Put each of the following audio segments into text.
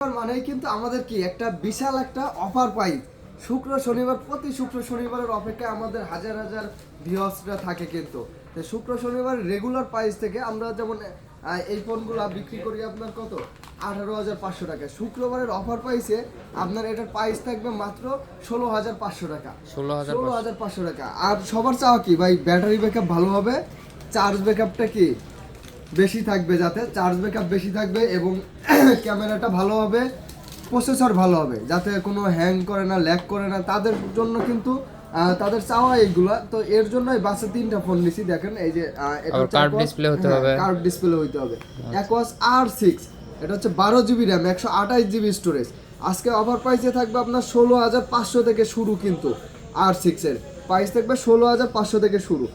মানেই কিন্তু আমাদের কি একটা বিশাল একটা অফার পাই। শুক্র শনিবার প্রতি শুক্র শনিবারের অপেক্ষায় আমাদের হাজার হাজার ভিউয়ার্সরা থাকে কিন্তু। শুক্র শনিবার রেগুলার প্রাইস থেকে আমরা যেমন এই ফোনগুলো বিক্রি করি আপনার কত? আঠারো হাজার পাঁচশো টাকা। শুক্রবারের অফার পাইছে আপনার এটার প্রাইস থাকবে মাত্র ষোলো হাজার পাঁচশো টাকা। 16,500 ষোলো হাজার পাঁচশো টাকা। আর সবার চাওয়া কি? ভাই ব্যাটারি ব্যাকআপ ভালো হবে। চার্জ ব্যাকআপটা কি? বেশি থাকবে যাতে চার্জ ব্যাকআপ বেশি থাকবে এবং ক্যামেরাটা ভালো হবে প্রসেসর ভালো হবে যাতে কোনো হ্যাং করে না ল্যাগ করে না। তাদের জন্য কিন্তু তাদের চাওয়া এইগুলো। তো এর জন্যই বাসে তিনটা ফোন নিছি দেখেন এই যে Aquos- display হতে হবে। আচ্ছা। curved display হইতে হবে। অ্যাকোয়াস আর সিক্স এটা হচ্ছে বারো জিবি র্যাম একশো আঠাশ জিবি স্টোরেজ আজকে অফার প্রাইসে থাকবে আপনার ষোলো হাজার পাঁচশো থেকে শুরু কিন্তু আর সিক্সের প্রাইস থাকবে ষোলো হাজার পাঁচশো থেকে শুরু।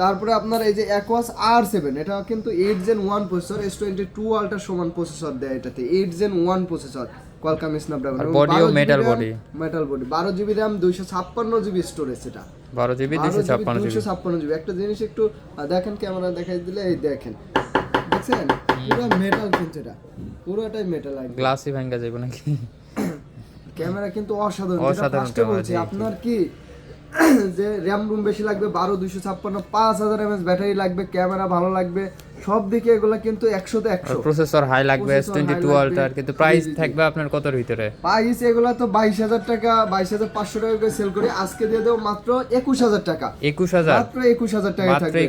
তারপরে আপনার এই যে অ্যাকোয়াস আর সেভেন এটা কিন্তু eight gen one processor S twenty two ultra সমান প্রসেসর দেয় এটাতে eight gen one processor Qualcomm Snapdragon আর ও metal body। মেটাল বডি বারো জিবি র্যাম দুইশো ছাপ্পান্ন জিবি স্টোরেজ এটা। বারো জিবি দুইশো ছাপ্পান্ন জিবি ছাপ্পান্ন জিবি একটা জিনিস একটু দেখেন ক্যামেরা দেখাই দিলে এই দেখেন। দেখছেন পুরো মেটাল কিন্তু এটা। পুরোটাই মেটাল একদম গ্লাসই ভাঙ্গা যাইব নাকি? ক্যামেরা কিন্তু অসাধারণ। অসাধারণ। আপনার কি যে র্যাম রুম বেশি লাগবে, বারো দুশো ছাপ্পান্ন, পাঁচ হাজার এমএস ব্যাটারি লাগবে, ক্যামেরা ভালো লাগবে সব দিকে এগুলো কিন্তু একশোতে একশো। প্রসেসর হাই লাগবে S Processor twenty two ultra কিন্তু প্রাইস। থাকবে আপনার কতর ভিতরে? প্রাইস এগুলো তো বাইশ হাজার টাকা বাইশ হাজার পাঁচশো টাকা করে সেল করি। আজকে দিয়ে দেবো মাত্র একুশ হাজার টাকা। একুশ হাজার? মাত্র একুশ হাজার টাকা মাত্র থাকবে।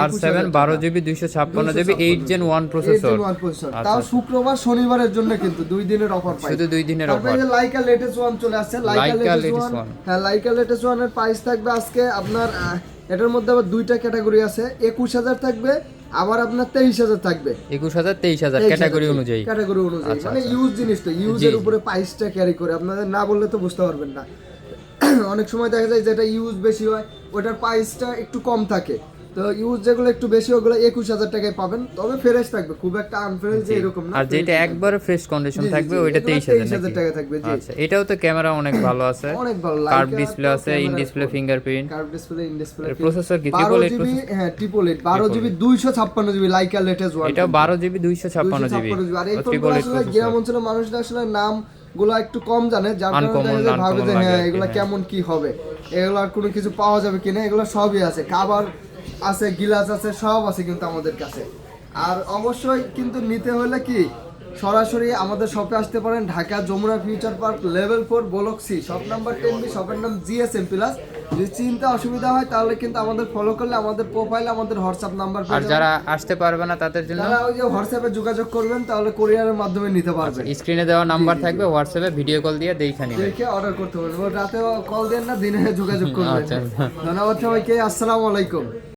আর সেভেন বারো জিবি দুইশো ছাপ্পান্ন GB eight gen one processor আচ্ছা, তাও শুক্রবার শনিবারের জন্য কিন্তু দুই দিনের অফার পাই। শুধু দুই দিনের তারপরে অফার যে লাইকা লেটেস্ট ওয়ান চলে আসছে। Leica Leica latest latest one one। হ্যাঁ লাইকা লেটেস্ট ওয়ানের প্রাইস থাকবে আজকে আপনার এটার মধ্যে আবার দুইটা ক্যাটাগরি আছে একুশ হাজার থাকবে আবার আপনার তেইশ হাজার থাকবে একুশ হাজার তেইশ হাজার ক্যাটাগরি অনুযায়ী ক্যাটাগরি অনুযায়ী আচ্ছা, মানে। ইউজ জিনিস তো ইউজের। উপরে প্রাইসটা ক্যারি করে আপনাদের না বললে তো বুঝতে পারবেন না অনেক সময় দেখা যায় যেটা ইউজ বেশি হয় ওটার প্রাইসটা একটু কম থাকে তো ইউজ যেগুলো একটু বেশি ওগুলো একুশ হাজার টাকায় পাবেন। তবে ফ্রেশ থাকবে খুব একটা আনফ্রেশ যে এরকম না আর যেটা একবারে ফ্রেশ কন্ডিশন থাকবে ওইটা তেইশ হাজার টাকা থাকবে, আচ্ছা এটাও তো ক্যামেরা অনেক ভালো আছে। অনেক ভালো কার্ভ ডিসপ্লে আছে in display fingerprint curve display in display processor কি? eight জিবি হ্যাঁ ট্রিপল এইট বারো জিবি দুইশো ছাপ্পান্ন জিবি লাইকা লেটেস্ট ওয়ান এটাও বারো জিবি দুইশো ছাপ্পান্ন জিবি আর এই ফোনগুলো আসলে গ্রাম অঞ্চলের মানুষরা আসলে নামগুলো একটু কম জানে যার কারণে ভাবে যে হ্যাঁ এগুলা হ্যাঁ। কেমন কি হবে? এগুলো আর কোনো কিছু পাওয়া যাবে কিনা এগুলো সবই আছে। খাবার আছে গিলাস আছে সব আছে কিন্তু আমাদের কাছে। আর অবশ্যই কিন্তু নিতে হলে কি সরাসরি আমাদের শপে আসতে পারেন Dhaka Jamuna future park level four block C shop number ten B শপের নাম জিএসএম প্লাস যদি চিন্তা অসুবিধা হয় তাহলে কিন্তু আমাদের ফলো করলে আমাদের প্রোফাইলে আমাদের হোয়াটসঅ্যাপ নাম্বার আর যারা আসতে পারবে না তাদের জন্য? তারা ওই যে হোয়াটসঅ্যাপে যোগাযোগ করবেন তাহলে কোরিয়ারের মাধ্যমে নিতে পারবেন স্ক্রিনে দেওয়া নাম্বার থাকবে হোয়াটসঅ্যাপে ভিডিও কল দিয়ে দেখে নিবে দেখে অর্ডার করতে পারবেন। রাতে কল দেন না দিনে যোগাযোগ করবেন। আচ্ছা। ধন্যবাদ সবাইকে আসসালামু আলাইকুম।